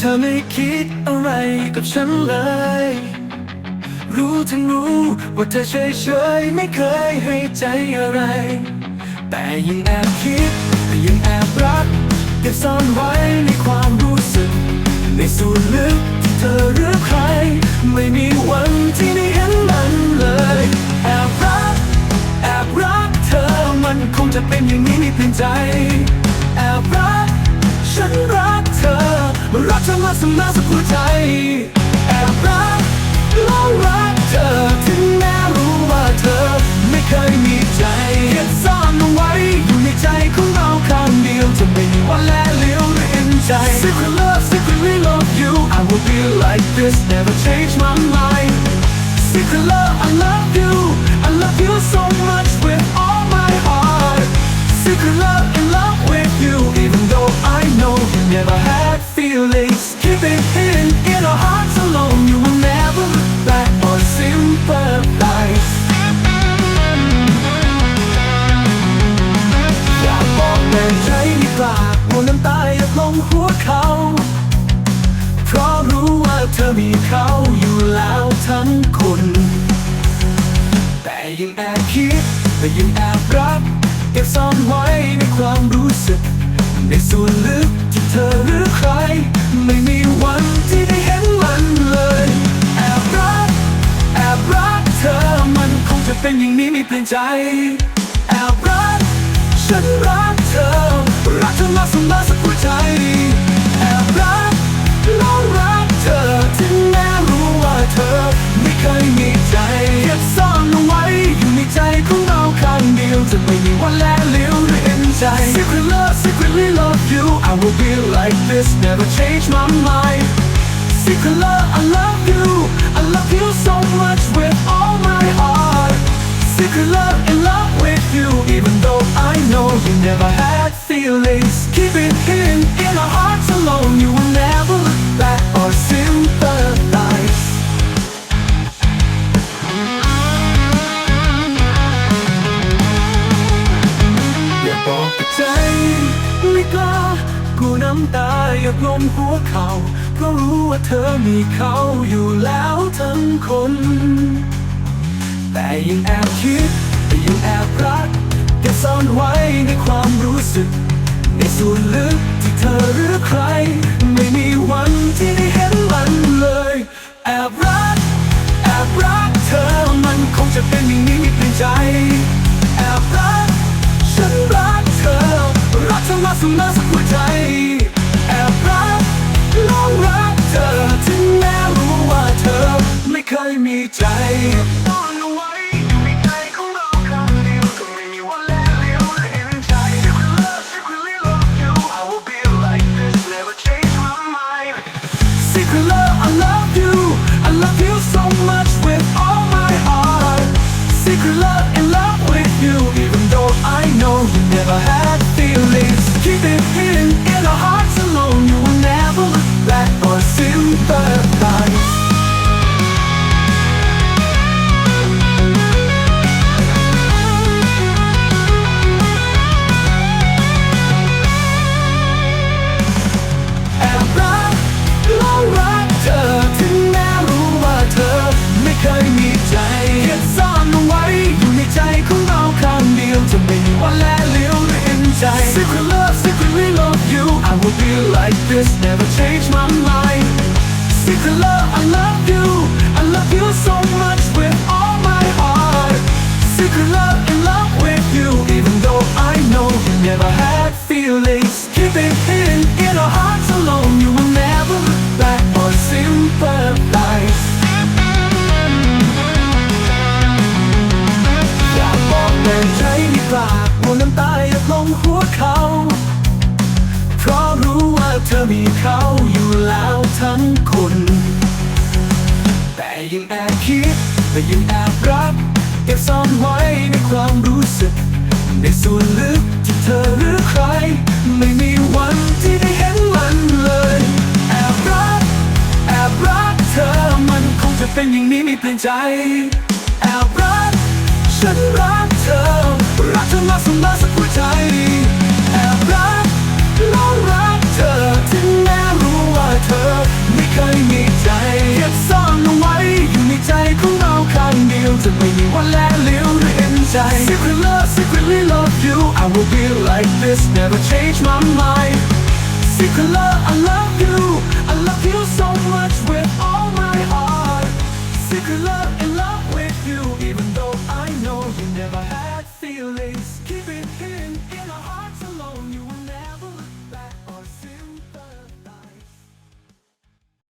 ธอไม่คิดอะไรกับฉันเลย รู้ทั้งรู้ว่าเธอเฉยเฉยๆไม่เคยให้ใจอะไร แต่ยังแอบคิดแต่ยังแอบรักเก็บซ่อนไว้ในความรู้สึก ในส่วนลึกที่เธอหรือใคร ไม่มีวันที่ได้เห็นมัน รักเธอมาสมอสักหัวใจแอบรักหลงรักเธอถึงแม้รู้ว่าเธอ ไม่เคยมีใจเก็บซ่อนเอาไว้อยู่ในใจของเราข้างเดียวจะไม่มีวันแลเหลียวหรือเห็นใจ Secret love secretly love you I will be like this never change my mind Secret love I love เขาอยู่แล้วทั้งคนแต่ยังแอบคิดแต่ยังแอบรักเก็บซ่อนไว้ในความรู้สึก ในส่วนลึกที่เธอหรือใคร ไม่มีวันที่ได้เห็นมันเลยแอบรักแอบรักเธอมันคงจะเป็นอย่างนี้ไม่เปลี่ยนใจแอบรักฉันรักเธอรักเธอมาเสมอสักหัวใจแอบรัก secretly love you. I will be like this never change my mind. Secret love I love you. I love you so much with all my heart. Secret love in love with you Even though I know you never had feelings. Keep it hidden in our hearts alone. You will never look back or sympathize าอยากลงหัวเขาเพราะรู้ว่าเธอมีเขาอยู่แล้วทั้งคน แต่ยังแอบคิดแต่ยังแอบรักเก็บซ่อนไว้ในความรู้สึก ในส่วนลึกที่เธอหรือใคร ไม่มีวันที่ได้เห็นมันเลย แอบรัก แอบรักเธอ จะไม่มีวันแลเลี้ยวหรือเห็นใจ Secret love secretly love you I will be like this never change my mind Secret love I love you I love you so much with all my heart Secret love in love with you Even though I know you never had ดแต่ยังแอบรักเก็บซ่อนไว้ในความรู้สึก ในส่วนลึกที่เธอหรือใคร ไม่มีวันที่ได้เห็นมันเลยแอบรักแอบรักเธอมันคงจะเป็นอย่างนี้ไม่เปลี่ยนใจแอบรักฉันรักเธอรักเธอมาเสมอสักหัวใจแอบรัก Be like this never change my mind. Love I love you. I love you so much with all my heart. Love